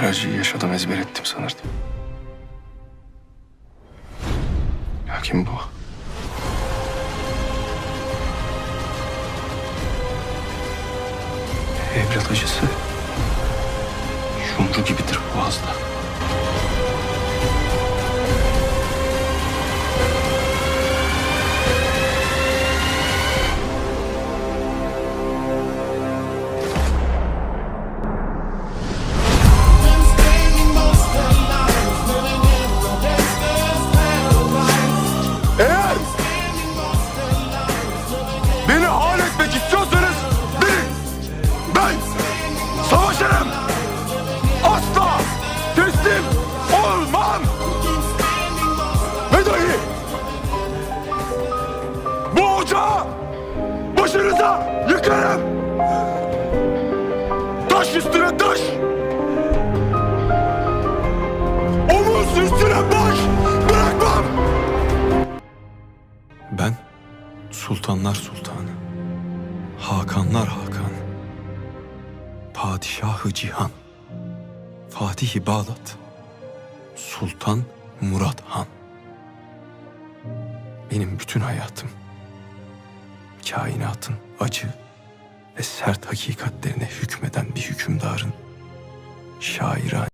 Her acıyı yaşadım ezber ettim sanırdım. Lakin bu... Evlat acısı yumru gibidir boğazda. Başınıza yıkarım. Taş üstüne taş. Omuz üstüne baş bırakmam. Ben Sultanlar Sultanı, Hakanlar Hakanı, Padişahı Cihan, Fatihi Bağdat, Sultan Murat Han. Benim bütün hayatım, kainatın acı ve sert hakikatlerine hükmeden bir hükümdarın şairane